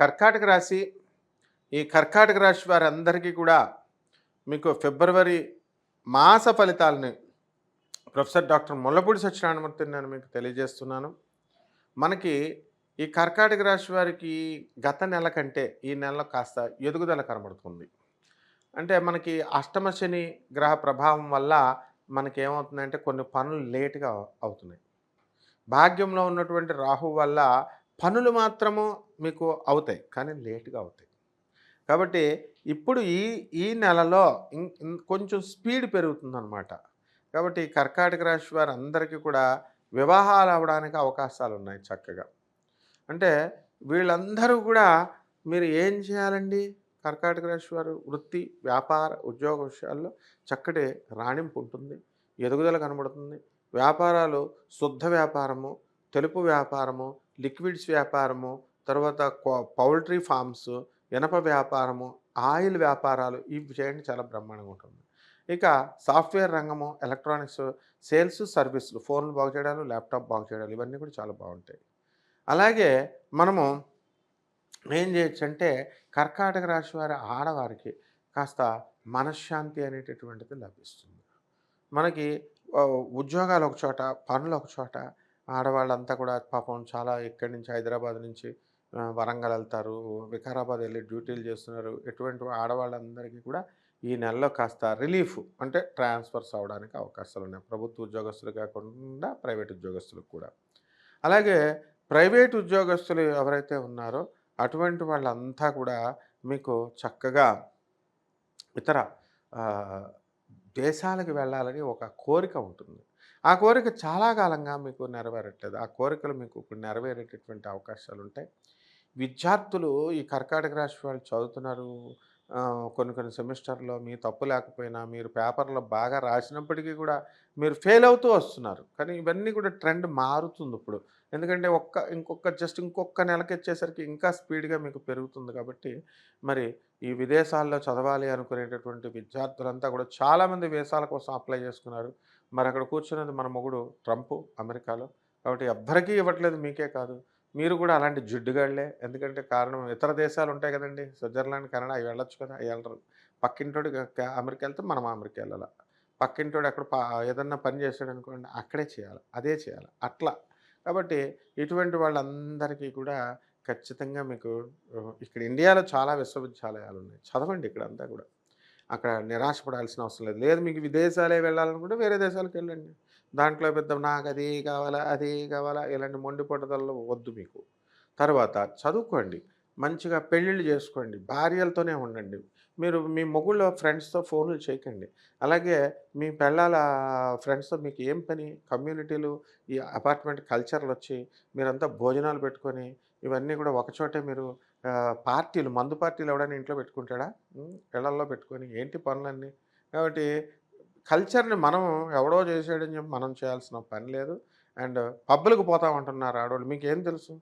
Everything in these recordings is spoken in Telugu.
కర్కాటక రాశి ఈ కర్కాటక రాశి వారందరికీ కూడా మీకు ఫిబ్రవరి మాస ఫలితాలని ప్రొఫెసర్ డాక్టర్ ముల్లపూడి సత్యనారాయణమూర్తిని నేను మీకు తెలియజేస్తున్నాను. మనకి ఈ కర్కాటక రాశి వారికి గత నెల కంటే ఈ నెల కాస్త ఎదుగుదల కనబడుతుంది. అంటే మనకి అష్టమ శని గ్రహ ప్రభావం వల్ల మనకి ఏమవుతుందంటే కొన్ని పనులు లేటుగా అవుతున్నాయి. భాగ్యంలో ఉన్నటువంటి రాహు వల్ల పనులు మాత్రము మీకు అవుతాయి కానీ లేటుగా అవుతాయి. కాబట్టి ఇప్పుడు ఈ ఈ నెలలో ఇం- కొంచెం స్పీడ్ పెరుగుతుందన్నమాట. కాబట్టి కర్కాటక రాశి వారు అందరికీ కూడా వివాహాలు అవడానికి అవకాశాలు ఉన్నాయి చక్కగా. అంటే వీళ్ళందరూ కూడా మీరు ఏం చేయాలండి? కర్కాటక రాశి వారు వృత్తి వ్యాపార ఉద్యోగ విషయాల్లో చక్కటి రాణింపు ఉంటుంది ఎదుగుదల కనబడుతుంది. వ్యాపారాలు శుద్ధ వ్యాపారము తెలుపు వ్యాపారము లిక్విడ్స్ వ్యాపారము తర్వాత కో- పౌల్ట్రీ ఫార్మ్స్ ఇనప వ్యాపారము ఆయిల్ వ్యాపారాలు ఇవి చేయండి చాలా బ్రహ్మాండంగా ఉంటుంది. ఇక సాఫ్ట్వేర్ రంగము ఎలక్ట్రానిక్స్ సేల్స్ సర్వీసులు ఫోన్లు బాగు చేయడాలు ల్యాప్టాప్ బాగు చేయడాలు ఇవన్నీ కూడా చాలా బాగుంటాయి. అలాగే మనము ఏం చేయొచ్చు అంటే కర్కాటక రాశి వారి ఆడవారికి కాస్త మనశ్శాంతి అనేటటువంటిది లభిస్తుంది. మనకి ఉద్యోగాలు ఒక చోట పనులు ఒక చోట ఆడవాళ్ళంతా కూడా పాపం చాలా ఇక్కడి నుంచి హైదరాబాద్ నుంచి వరంగల్ వెళ్తారు వికారాబాద్ వెళ్ళి డ్యూటీలు చేస్తున్నారు. ఎటువంటి ఆడవాళ్ళందరికీ కూడా ఈ నెలలో కాస్త రిలీఫ్ అంటే ట్రాన్స్ఫర్స్ అవడానికి అవకాశాలు ఉన్నాయి. ప్రభుత్వ ఉద్యోగస్తులు కాకుండా ప్రైవేట్ ఉద్యోగస్తులకు కూడా. అలాగే ప్రైవేట్ ఉద్యోగస్తులు ఎవరైతే ఉన్నారో అటువంటి వాళ్ళంతా కూడా మీకు చక్కగా ఇతర దేశాలకు వెళ్ళాలని ఒక కోరిక ఉంటుంది. ఆ కోరిక చాలా కాలంగా మీకు నెరవేరట్లేదు. ఆ కోరికలు మీకు ఇప్పుడు నెరవేరేటటువంటి అవకాశాలు ఉంటాయి విద్యార్థులు ఈ కర్కాటక రాశి వాళ్ళు చదువుతున్నారు. కొన్ని కొన్ని సెమిస్టర్లో మీ తప్పు లేకపోయినా మీరు పేపర్లో బాగా రాసినప్పటికీ కూడా మీరు ఫెయిల్ అవుతూ వస్తున్నారు. కానీ ఇవన్నీ కూడా ట్రెండ్ మారుతుంది ఇప్పుడు. ఎందుకంటే ఒక్క ఇంకొక జస్ట్ ఇంకొక నెలకి వచ్చేసరికి ఇంకా స్పీడ్గా మీకు పెరుగుతుంది కాబట్టి మరి ఈ విదేశాల్లో చదవాలి అనుకునేటటువంటి విద్యార్థులంతా కూడా చాలామంది వీసాల కోసం అప్లై చేసుకున్నారు. మరి అక్కడ కూర్చున్నది మన మొగుడు ట్రంప్ అమెరికాలో. కాబట్టి ఎవ్వరికీ ఇవ్వట్లేదు మీకే కాదు. మీరు కూడా అలాంటి జిడ్డుగాళ్ళే. ఎందుకంటే కారణం ఇతర దేశాలు ఉంటాయి కదండి. స్విట్జర్లాండ్ కెనడా అవి వెళ్ళొచ్చు కదా. అవి వెళ్ళరు. పక్కింటోడు అమెరికా వెళ్తే మనం అమెరికా వెళ్ళాలి? పక్కింటోడు అక్కడ ఏదన్నా పని చేశాడు అనుకోండి అక్కడే చేయాలి. అదే చేయాలి. అట్లా. కాబట్టి ఇటువంటి వాళ్ళందరికీ కూడా ఖచ్చితంగా మీకు ఇక్కడ ఇండియాలో చాలా విశ్వవిద్యాలయాలు ఉన్నాయి చదవండి ఇక్కడ అంతా కూడా. అక్కడ నిరాశపడాల్సిన అవసరం లేదు. లేదు మీకు విదేశాలే వెళ్ళాలనుకుంటే వేరే దేశాలకు వెళ్ళండి. దాంట్లో పెద్ద నాకు అది కావాలా అది కావాలా ఇలాంటి మొండి పట్టుదలలో వద్దు మీకు. తర్వాత చదువుకోండి. మంచిగా పెళ్ళిళ్ళు చేసుకోండి. భార్యలతోనే ఉండండి. మీరు మీ మొగుళ్ళ ఫ్రెండ్స్తో ఫోన్లు చేయకండి. అలాగే మీ పెళ్ళాల ఫ్రెండ్స్తో మీకు ఏం పని? కమ్యూనిటీలు ఈ అపార్ట్మెంట్ కల్చర్లు వచ్చి మీరంతా భోజనాలు పెట్టుకొని ఇవన్నీ కూడా ఒకచోటే మీరు పార్టీలు మందు పార్టీలు ఎవడైనా ఇంట్లో పెట్టుకుంటాడా? పిల్లల్లో ఇళ్ళల్లో పెట్టుకొని ఏంటి పనులన్నీ? కాబట్టి కల్చర్ని మనం ఎవడో చేసాడని చెప్పి మనం చేయాల్సిన పని లేదు. అండ్ పబ్బులకు పోతామంటున్నారు ఆడవాళ్ళు మీకు ఏం తెలుసు?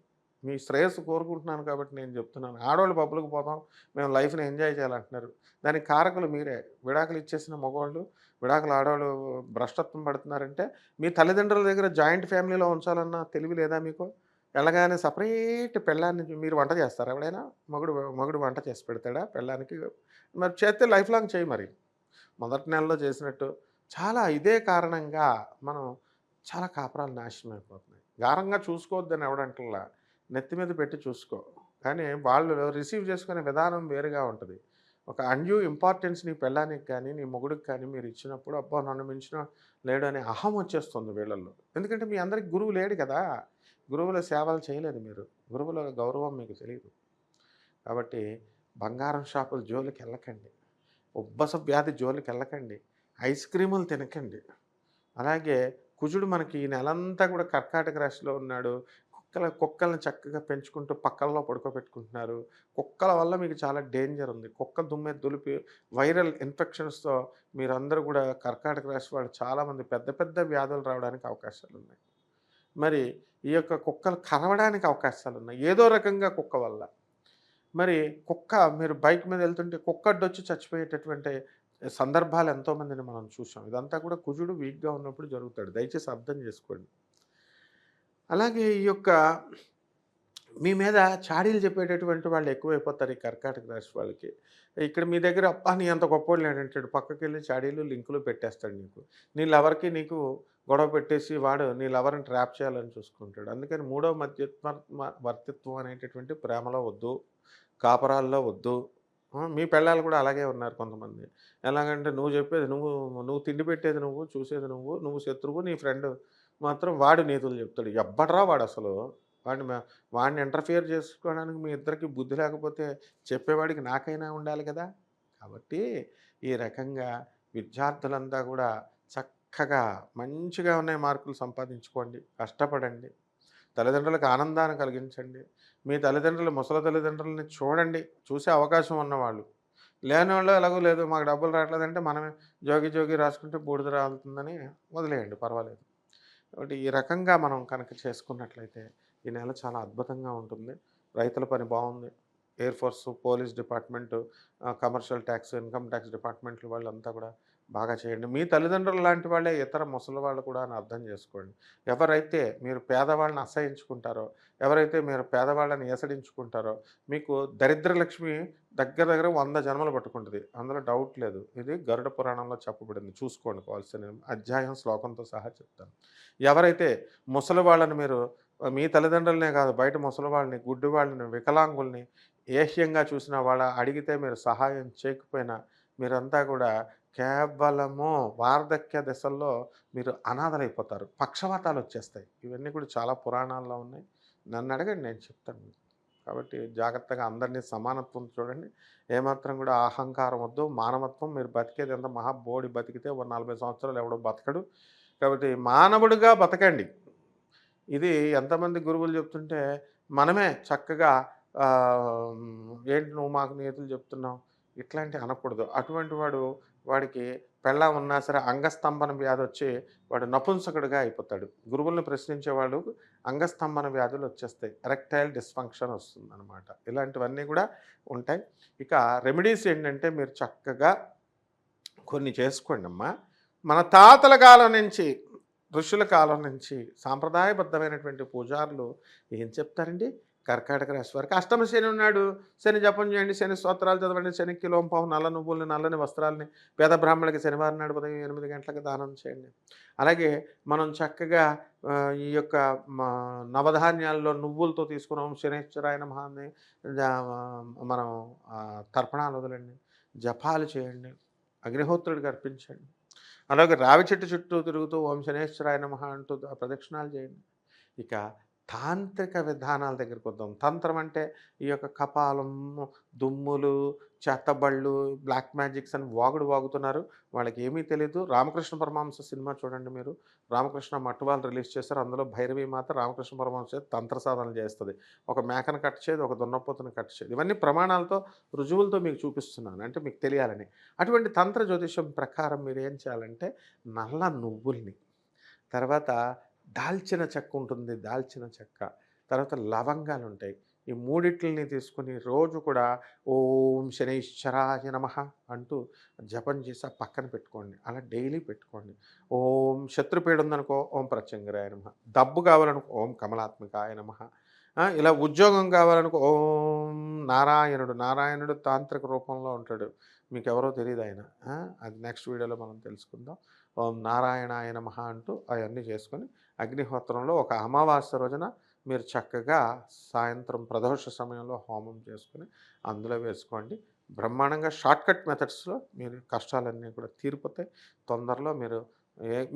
మీ శ్రేయస్సు కోరుకుంటున్నాను కాబట్టి నేను చెప్తున్నాను. ఆడవాళ్ళు పబ్బులకు పోతాం మేము లైఫ్ని ఎంజాయ్ చేయాలంటున్నారు. దానికి కారకులు మీరే. విడాకులు ఇచ్చేసిన మగవాళ్ళు విడాకులు ఆడవాళ్ళు భ్రష్టత్వం పడుతున్నారంటే మీ తల్లిదండ్రుల దగ్గర జాయింట్ ఫ్యామిలీలో ఉంచాలన్న తెలివి లేదా మీకు? వెళ్ళగానే సపరేట్ పెళ్ళాన్ని మీరు వంట చేస్తారా ఎవడైనా? మగుడు మగుడు వంట చేసి పెడతాడా పెళ్ళానికి? మరి చేస్తే లైఫ్ లాంగ్ చేయి మరి. మొదటి నెలలో చేసినట్టు చాలా ఇదే కారణంగా మనం చాలా కాపురాలు నాశనం అయిపోతున్నాయి. గారంగా చూసుకోవద్దని ఎవడంటల్లా నెత్తి మీద పెట్టి చూసుకో. కానీ వాళ్ళు రిసీవ్ చేసుకునే విధానం వేరుగా ఉంటుంది. ఒక అన్యూ ఇంపార్టెన్స్ నీ పెళ్ళానికి కానీ నీ మొగుడికి కానీ మీరు ఇచ్చినప్పుడు అబ్బా నన్ను మించిన లేడు అనే అహం వచ్చేస్తుంది వీళ్ళల్లో. ఎందుకంటే మీ అందరికి గురువు లేడు కదా. గురువుల సేవలు చేయలేదు మీరు. గురువుల గౌరవం మీకు తెలియదు కాబట్టి బంగారం షాపుల జోలికి వెళ్ళకండి ఉబ్బస వ్యాధి జోలికి వెళ్ళకండి ఐస్ క్రీములు తినకండి. అలాగే కుజుడు మనకి ఈ నెలంతా కూడా కర్కాటక రాశిలో ఉన్నాడు. కుక్కల కుక్కలను చక్కగా పెంచుకుంటూ పక్కల్లో పడుకోబెట్టుకుంటున్నారు. కుక్కల వల్ల మీకు చాలా డేంజర్ ఉంది. కుక్క దుమ్మె దులిపి వైరల్ ఇన్ఫెక్షన్స్తో మీరందరూ కూడా కర్కాటక రాశి వాళ్ళు చాలామంది పెద్ద పెద్ద వ్యాధులు రావడానికి అవకాశాలు ఉన్నాయి. మరి ఈ యొక్క కుక్కలు కరవడానికి అవకాశాలు ఉన్నాయి. ఏదో రకంగా కుక్క వల్ల. మరి కుక్క మీరు బైక్ మీద వెళ్తుంటే కుక్క అడ్డొచ్చి చచ్చిపోయేటటువంటి సందర్భాలు ఎంతోమందిని మనం చూసాం ఇదంతా కూడా కుజుడు వీక్గా ఉన్నప్పుడు జరుగుతాడు. దయచేసి అర్థం చేసుకోండి. అలాగే ఈ యొక్క మీ మీద చాడీలు చెప్పేటటువంటి వాళ్ళు ఎక్కువైపోతారు ఈ కర్కాటక రాశి వాళ్ళకి. ఇక్కడ మీ దగ్గర అప్పా నీ అంత గొప్పవాళ్ళు లేడంటాడు పక్కకి వెళ్ళి చాడీలు లింకులు పెట్టేస్తాడు నీకు. నీ లవర్కి నీకు గొడవ పెట్టేసి వాడు నీ లవర్ని ట్రాప్ చేయాలని చూసుకుంటాడు. అందుకని మూడో మధ్యత్వ వర్తిత్వం అనేటటువంటి ప్రేమలో వద్దు. కాపరాల్లో వద్దు. మీ పెళ్ళాలు కూడా అలాగే ఉన్నారు కొంతమంది. ఎలాగంటే నువ్వు చెప్పేది నువ్వు నువ్వు తిండి పెట్టేది నువ్వు చూసేది నువ్వు నువ్వు శత్రువు నీ ఫ్రెండ్ మాత్రం వాడు నీతులు చెప్తాడు. ఎవ్వడరా వాడు అసలు? వాడిని వాడిని ఇంటర్ఫియర్ చేసుకోవడానికి మీ ఇద్దరికి బుద్ధి లేకపోతే చెప్పేవాడికి నాకైనా ఉండాలి కదా! కాబట్టి ఈ రకంగా విద్యార్థులంతా కూడా చక్కగా మంచిగా ఉన్నాయి మార్కులు సంపాదించుకోండి. కష్టపడండి. తల్లిదండ్రులకు ఆనందాన్ని కలిగించండి. మీ తల్లిదండ్రులు ముసలి తల్లిదండ్రులని చూడండి. చూసే అవకాశం ఉన్నవాళ్ళు. లేని వాళ్ళు ఎలాగో లేదు. మాకు డబ్బులు రావట్లేదంటే మనమే జోగి జోగి రాసుకుంటే బూడిద రాలుతుందని వదిలేయండి. పర్వాలేదు. కాబట్టి ఈ రకంగా మనం కనుక చేసుకున్నట్లయితే ఈ నెల చాలా అద్భుతంగా ఉంటుంది. రైతుల పని బాగుంది. Air force police department commercial tax income tax డిపార్ట్మెంట్లు వాళ్ళంతా కూడా బాగా చేయండి. మీ తల్లిదండ్రులు లాంటి వాళ్ళే ఇతర ముసలి వాళ్ళు కూడా అని అర్థం చేసుకోండి. ఎవరైతే మీరు పేదవాళ్ళని అసహించుకుంటారో ఎవరైతే మీరు పేదవాళ్ళని ఏసడించుకుంటారో మీకు దరిద్రలక్ష్మి దగ్గర దగ్గర వంద జన్మలు పట్టుకుంటుంది. అందులో డౌట్ లేదు. ఇది గరుడ పురాణంలో చెప్పబడింది. చూసుకోండి కావాల్సిన అధ్యాయం శ్లోకంతో సహా చెప్తాను. ఎవరైతే ముసలి వాళ్ళని మీరు మీ తల్లిదండ్రులనే కాదు బయట ముసలి వాళ్ళని గుడ్డి వాళ్ళని వికలాంగుల్ని ఏహ్యంగా చూసిన వాళ్ళ అడిగితే మీరు సహాయం చేయకపోయినా మీరంతా కూడా కేవలము వార్ధక్య దశల్లో మీరు అనాథలైపోతారు. పక్షవాతాలు వచ్చేస్తాయి ఇవన్నీ కూడా చాలా పురాణాల్లో ఉన్నాయి. నన్ను అడగండి నేను చెప్తాను మీకు. కాబట్టి జాగ్రత్తగా అందరినీ సమానత్వం చూడండి. ఏమాత్రం కూడా అహంకారం వద్దు. మానవత్వం మీరు బతికేది ఎంత మహా బోడి బతికితే ఒక నలభై సంవత్సరాలు ఎవడో బతకడు. కాబట్టి మానవుడిగా బతకండి. ఇది ఎంతమంది గురువులు చెప్తుంటే మనమే చక్కగా ఏంటి నువ్వు మాకు నీతులు చెప్తున్నావు? ఇట్లాంటి అనకూడదు. అటువంటి వాడు వాడికి పెళ్ళ ఉన్నా సరే అంగస్తంభన వ్యాధి వచ్చి వాడు నపుంసకుడిగా అయిపోతాడు. గురువుల్ని ప్రశ్నించేవాడు అంగస్తంభన వ్యాధులు వచ్చేస్తాయి. ఎరెక్టైల్ డిస్ఫంక్షన్ వస్తుంది అనమాట ఇలాంటివన్నీ కూడా ఉంటాయి. ఇక రెమెడీస్ ఏంటంటే మీరు చక్కగా కొన్ని చేసుకోండి అమ్మా మన తాతల కాలం నుంచి ఋషుల కాలం నుంచి సాంప్రదాయబద్ధమైనటువంటి పూజారులు ఏం చెప్తారండి? కర్కాటక రాశి వారికి. అష్టమ శని ఉన్నాడు. శని జపం చేయండి శని స్తోత్రాలు చదవండి శని కిలోంపావు నల్ల నువ్వుల్ని నల్లని వస్త్రాలని పేద బ్రాహ్మణులకి శనివారం నాడు ఉదయం ఎనిమిది గంటలకు దానం చేయండి. అలాగే మనం చక్కగా ఈ యొక్క మా నవధాన్యాల్లో నువ్వులతో తీసుకున్నాం శనేశ్వరాయన మహాన్ని మనం తర్పణాలు వదలండి. జపాలు చేయండి. అగ్నిహోత్రుడికి అర్పించండి. అలాగే రావి చెట్టు చుట్టూ తిరుగుతూ ఓం శనేశ్వరాయ నమః అంటూ ప్రదక్షిణాలు చేయండి. ఇక తాంత్రిక విధానాల దగ్గరికి వద్దాం. తంత్రం అంటే ఈ యొక్క కపాలం దుమ్ములు చెత్తబళ్ళు బ్లాక్ మ్యాజిక్స్ అని వాగుడు వాగుతున్నారు. వాళ్ళకి ఏమీ తెలియదు రామకృష్ణ పరమాంస సినిమా చూడండి మీరు. రామకృష్ణ మట్టువాళ్ళు రిలీజ్ చేస్తారు అందులో భైరవి మాత రామకృష్ణ పరమాంస తంత్ర సాధనలు చేస్తుంది. ఒక మేకను కట్ చేయదు ఒక దున్నపోతును కట్ చేయదు ఇవన్నీ ప్రమాణాలతో రుజువులతో మీకు చూపిస్తున్నాను. అంటే మీకు తెలియాలని. అటువంటి తంత్ర జ్యోతిషం ప్రకారం మీరు ఏం చేయాలంటే నల్ల నువ్వుల్ని తర్వాత దాల్చిన చెక్క ఉంటుంది. దాల్చిన చెక్క. తర్వాత లవంగాలు ఉంటాయి ఈ మూడిట్లని తీసుకుని రోజు కూడా ఓం శనైశ్వరాయ నమ అంటూ జపం చేసి ఆ పక్కన పెట్టుకోండి. అలా డైలీ పెట్టుకోండి. ఓం శత్రుపీడ ఉందనుకో ఓం ప్రత్యంగరాయ నమ. డబ్బు కావాలనుకో ఓం కమలాత్మికాయ నమ. ఇలా ఉద్యోగం కావాలనుకో ఓం నారాయణుడు నారాయణుడు తాంత్రిక రూపంలో ఉంటాడు. మీకు ఎవరో తెలియదు ఆయన అది నెక్స్ట్ వీడియోలో మనం తెలుసుకుందాం. ఓం నారాయణాయ నమ అంటూ అవన్నీ చేసుకొని అగ్నిహోత్రంలో ఒక అమావాస్య రోజున మీరు చక్కగా సాయంత్రం ప్రదోష సమయంలో హోమం చేసుకుని అందులో వేసుకోండి. బ్రహ్మాండంగా షార్ట్కట్ మెథడ్స్లో మీరు కష్టాలన్నీ కూడా తీరిపోతాయి. తొందరలో మీరు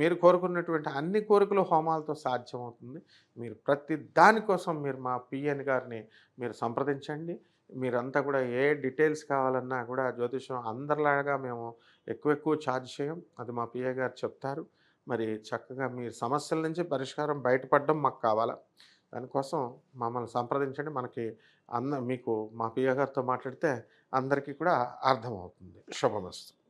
మీరు కోరుకున్నటువంటి అన్ని కోరికలు హోమాలతో సాధ్యమవుతుంది. మీరు ప్రతి దానికోసం మీరు మా పిఎన్ గారిని మీరు సంప్రదించండి. మీరంతా కూడా ఏ డీటెయిల్స్ కావాలన్నా కూడా జ్యోతిషం అందరిలాగా మేము ఎక్కువ ఎక్కువ ఛార్జ్ చేయం. అది మా పిఏ గారు చెప్తారు. మరి చక్కగా మీ సమస్యల నుంచి పరిష్కారం బయటపడడం మాకు కావాలా? దానికోసం మమ్మల్ని సంప్రదించండి. మనకి అంద మీకు మా పియ్య గారితో మాట్లాడితే అందరికీ కూడా అర్థమవుతుంది. శుభమస్తు.